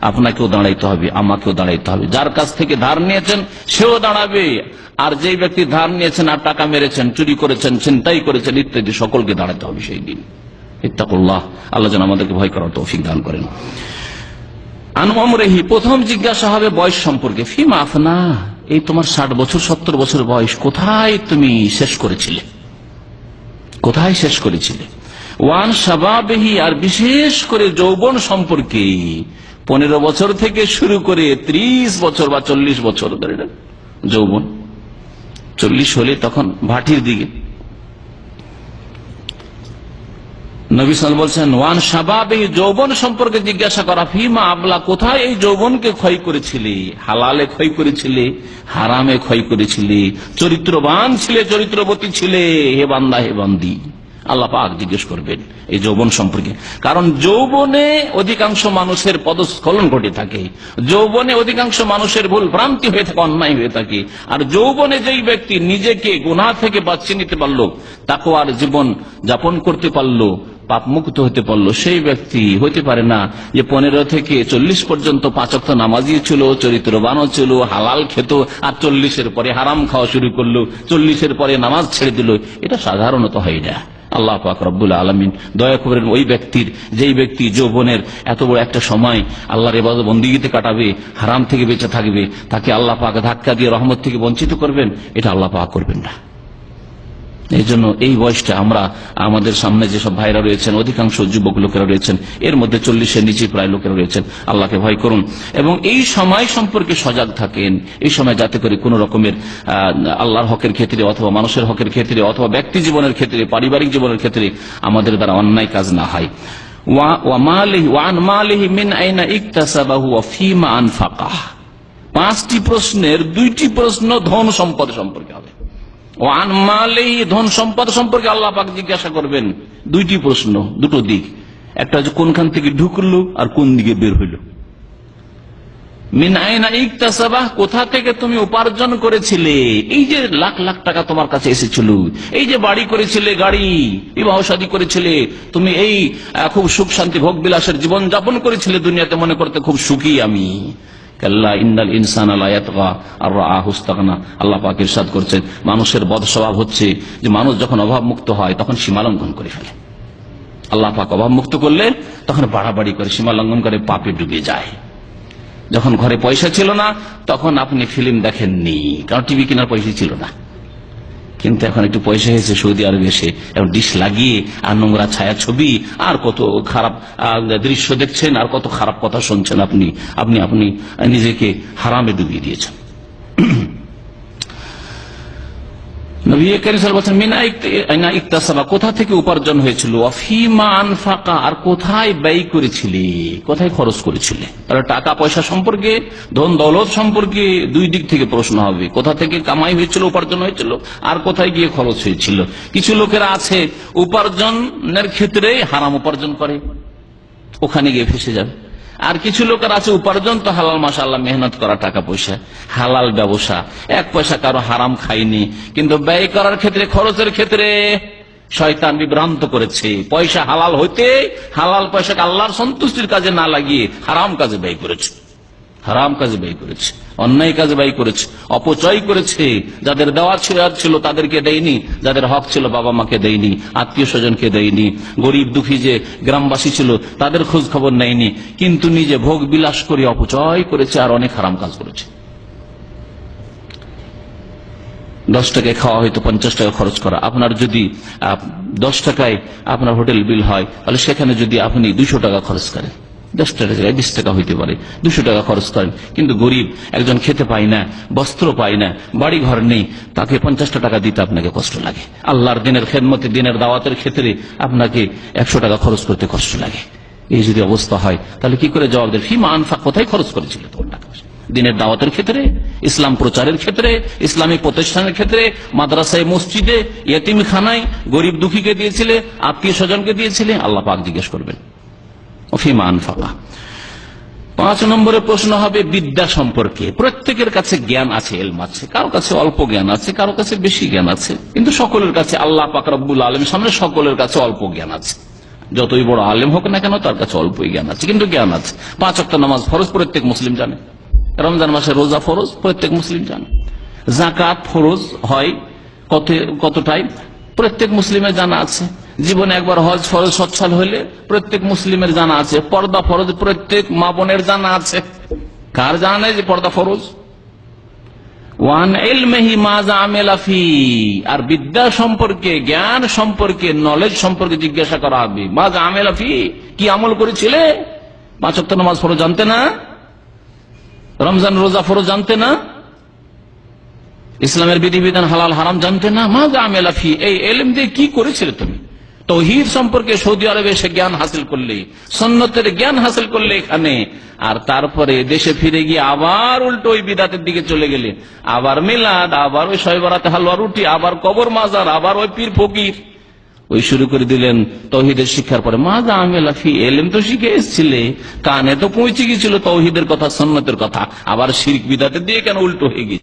আপনাকেও দাঁড়াইতে হবে, আমাকেও দাঁড়াইতে হবে। যার কাছ থেকে ধার নিয়েছেন, সেও দাঁড়াবে। আর যেই ব্যক্তি ধার নিয়েছেন আর টাকা মেরেছেন, চুরি করেছেন, ছিনতাই করেছেন, ইত্যাদি, সকলকে দাঁড়াতে হবে সেই দিন। ইত্তাকুল্লাহ। আল্লাহ যেন আমাদেরকে ভয় করার তৌফিক দান করেন। আনমরেহি প্রথম জিজ্ঞাসা হবে বয়স সম্পর্কে, ফিম আফনা, এই তোমার ষাট বছর, সত্তর বছর বয়স, কোথায় তুমি শেষ করেছিলে? কোথায় শেষ করেছিলে? ওয়ান সাবাবেহি আর বিশেষ করে যৌবন সম্পর্কে পনেরো বছর থেকে শুরু করে ত্রিশ বছর বা চল্লিশ বছর ধরে যৌবন। চল্লিশ হলে তখন ভাটির দিকে। নবী সাল বলছেন, ওয়ান সাবাব এই যৌবন সম্পর্কে জিজ্ঞাসা করা, ফিমা আবলা, কোথায় এই যৌবনকে ক্ষয় করেছিলে? হালালে ক্ষয় করেছিলে? হারামে ক্ষয় করেছিলে? চরিত্রবান ছিলে, চরিত্রবতী ছিলে? হে বান্দা, হে বান্দি। আল্লাহ পাক জিজ্ঞেস করবেন এই যৌবন সম্পর্কে। কারণ যৌবনে অধিকাংশ মানুষের পদস্খলন ঘটে থাকে। যৌবনে অধিকাংশ মানুষের ভুল ভ্রান্তি হয়ে থাকে, অন্যায় হয়ে থাকে। আর যৌবনে যেই ব্যক্তি নিজেকে গুনাহ থেকে বাঁচিয়ে নিতে পারল তাকে আর জীবন যাপন করতে পারল পাপ মুক্ত হতে পারল, সেই ব্যক্তি হতে পারে না। যে পনেরো থেকে চল্লিশ পর্যন্ত পাঁচক্ত নামাজি ছিল চরিত্রবানও ছিল, হালাল খেত, আর চল্লিশের পরে হারাম খাওয়া শুরু করল, চল্লিশের পরে নামাজ ছেড়ে দিল, এটা সাধারণত হয় না। আল্লাহ পাক রব্বুল আলমিন। দয়া করেন ওই ব্যক্তির, যেই ব্যক্তি যৌবনের এত বড় একটা সময় আল্লাহর এবাদ বন্দিগিতে কাটাবে, হারাম থেকে বেঁচে থাকবে, তাকে আল্লাহ পাক ধাক্কা দিয়ে রহমত থেকে বঞ্চিত করবেন, এটা আল্লাহ পাক করবেন না। এই জন্য এই বয়সটা আমরা আমাদের সামনে যেসব ভাইরা রয়েছেন, অধিকাংশ যুবক লোকেরা রয়েছেন, এর মধ্যে চল্লিশের নিচে প্রায় লোকেরা রয়েছেন। আল্লাহকে ভয় করুন। এবং এই সময় সম্পর্কে সজাগ থাকেন। এই সময় যাতে করে কোন রকমের আল্লাহর হকের ক্ষেত্রে অথবা মানুষের হকের ক্ষেত্রে অথবা ব্যক্তি জীবনের ক্ষেত্রে, পারিবারিক জীবনের ক্ষেত্রে আমাদের দ্বারা অন্যায় কাজ না হয়। পাঁচটি প্রশ্নের দুইটি প্রশ্ন ধন সম্পদ সম্পর্কে হবে। ও আনমালেই ধন সম্পদ সম্পর্কে আল্লাহ পাক জিজ্ঞাসা করবেন। দুইটি প্রশ্ন, দুটো দিক। একটা হচ্ছে কোনখান থেকে ঢুকলো আর কোন দিকে বের হইল। কোথা থেকে তুমি উপার্জন করেছিলে? এই যে লাখ লাখ টাকা তোমার কাছে এসেছিল, এই যে বাড়ি করেছিলে, গাড়ি, বিবাহ শাদী করেছিলে, তুমি এই খুব সুখ শান্তি, ভোগ বিলাসের জীবন যাপন করেছিলে দুনিয়াতে, মনে করতে খুব সুখী আমি। কাল্লা ইন্দাল ইনসান আহুস্তাগনা আল্লাহ পাক ইরশাদ করছেন, মানুষের বদ স্বভাব হচ্ছে যে মানুষ যখন অভাব মুক্ত হয়, তখন সীমালঙ্ঘন করে ফেলে। আল্লাহ পাক অভাব মুক্ত করলে, তখন বাড়াবাড়ি করে সীমালঙ্ঘন করে পাপে ডুবে যায়। যখন ঘরে পয়সা ছিল না, তখন আপনি ফিল্ম দেখেননি, কারণ টিভি কেনার পয়সা ছিল না। কিন্তু এখন একটু পয়সা হয়েছে সৌদি আরবে এসে। এখন ডিশ লাগিয়ে, আর নোংরা ছায়া ছবি, আর কত খারাপ দৃশ্য দেখছেন, আর কত খারাপ কথা শুনছেন আপনি। আপনি আপনি নিজেকে হারামে ডুবিয়ে দিয়েছেন। ইকতাসাবা, কোথা থেকে উপার্জন হয়েছিল? অফিমা আনফাকা, আর কোথায় ব্যয় করেছিলে? কোথায় খরচ করেছিলে? তাহলে টাকা পয়সা সম্পর্কে, ধন দৌলত সম্পর্কে দুই দিক থেকে প্রশ্ন হবে। কোথা থেকে কামাই হয়েছিল, উপার্জন হয়েছিল, আর কোথায় গিয়ে খরচ হয়েছিল? কিছু লোকেরা আছে, উপার্জনের ক্ষেত্রে হারাম উপার্জন করে। ওখানে গিয়ে ফেসে যাবে। আর কিছু লোকের আছে, উপার্জন তো হালাল মাসাল মেহনত করা টাকা পয়সা। হালাল ব্যবসা। এক পয়সা কারও হারাম খাইনি কিন্তু ব্যয় করার ক্ষেত্রে, খরচের ক্ষেত্রে শয়তান বিভ্রান্ত করেছে। পয়সা হালাল হইতে হালাল পয়সাকে আল্লাহর সন্তুষ্টির কাজে না লাগিয়ে হারাম কাজে ব্যয় করেছে। হারাম কাজে ব্যয় করেছে, অন্যায় কাজে ব্যয় করেছে, অপচয় করেছে। যাদের দেওয়ার ছিল ছিল তাদেরকে দেয়নি, যাদের হক ছিল বাবা মাকে দেয়নি, আত্মীয় স্বজনকে দেয়নি, গরিব দুঃখী যে গ্রামবাসী ছিল তাদের খোঁজ খবর নেয়নি, কিন্তু নিজে ভোগ বিলাস করে অপচয় করেছে আর অনেক হারাম কাজ করেছে। দশ টাকায় খাওয়া হয়তো পঞ্চাশ টাকা খরচ করা। আপনার যদি দশ টাকায় আপনার হোটেল বিল হয়, তাহলে সেখানে যদি আপনি দুশো টাকা খরচ করেন। দশ টাকা জায়গায় বিশ টাকা হইতে পারে, দুশো টাকা খরচ করেন কিন্তু গরিব একজন খেতে পায় না, বস্ত্র পায় না বাড়ি ঘর নেই, তাকে পঞ্চাশটা টাকা দিতে আপনাকে কষ্ট লাগে। আল্লাহর দিনের খেদমতে দিনের দাওয়াতের ক্ষেত্রে আপনাকে একশো টাকা খরচ করতে কষ্ট লাগে। এই যদি অবস্থা হয়, তাহলে কি করে জবাব দেন? ফিমা আনফা কোথায় খরচ করেছিল তোমার টাকা দিনের দাওয়াতের ক্ষেত্রে, ইসলাম প্রচারের ক্ষেত্রে, ইসলামিক প্রতিষ্ঠানের ক্ষেত্রে, মাদ্রাসায় মসজিদে খানায় গরিব দুঃখীকে দিয়েছিলে, আত্মীয় স্বজনকে দিয়েছিলে, আল্লাহ পাক জিজ্ঞেস করবেন। পাঁচ নম্বরের প্রশ্ন হবে, বিদ্যা সম্পর্কে। প্রত্যেকের কাছে জ্ঞান আছে, এলম আছে। কারও কাছে অল্প জ্ঞান আছে, কারও কাছে বেশি জ্ঞান আছে। কিন্তু সকলের কাছে আল্লাহ পাক রব্বুল আলম সামনে সকলের কাছে অল্প জ্ঞান আছে। যতই বড় আলেম হোক না কেন, তার কাছে অল্পই জ্ঞান আছে, কিন্তু জ্ঞান আছে। পাঁচ অক্ট নামাজ ফরজ, প্রত্যেক মুসলিম জানে। রমজান মাসে রোজা ফরজ, প্রত্যেক মুসলিম জানে। জাকাত ফরজ হয় কত কতটাই? প্রত্যেক মুসলিমের জানা আছে। জীবনে একবার হজ ফরজ সচ্ছল হলে প্রত্যেক মুসলিমের জানা আছে, পর্দা ফরজ, প্রত্যেক মা বোনের জানা আছে। কার জানা নেই যে পর্দা ফরজ? ওয়ান এলমেহি মাজা আমেলাফি আর বিদ্যা সম্পর্কে, জ্ঞান সম্পর্কে নলেজ সম্পর্কে জিজ্ঞাসা করা হবে। মাজা আমেলাফি কি আমল করেছিলে? পাঁচ অক্ট নামাজ ফরজ জানতে না? রমজান রোজা ফরজ জানতে না? ইসলামের বিধিবিধান হালাল হারাম জানতে না? মাজা আমেলাফি এই এলম দিয়ে কি করেছিলে তুমি? তৌহিদ সম্পর্কে সৌদি আরবে এসে জ্ঞান হাসিল করলে সন্ন্যতের জ্ঞান হাসিল করলে এখানে, আর তারপরে দেশে ফিরে গিয়ে আবার উল্টো ওই বিদাতের দিকে চলে গেলে। আবার মিলাদ, আবার ওই শয়বরাতে হালুয়া রুটি, আবার কবর মাজার, আবার ওই পীর ফকির। ওই শুরু করে দিলেন তৌহিদের শিক্ষার পরে, মাজা আমেলা ফি এলেম তো শিখে এসছিলে। কানে তো পৌঁছে গিয়েছিল তৌহিদের কথা সন্ন্যতের কথা। আবার শির্ক বিদাতের দিয়ে কেন উল্টো হয়ে গেছে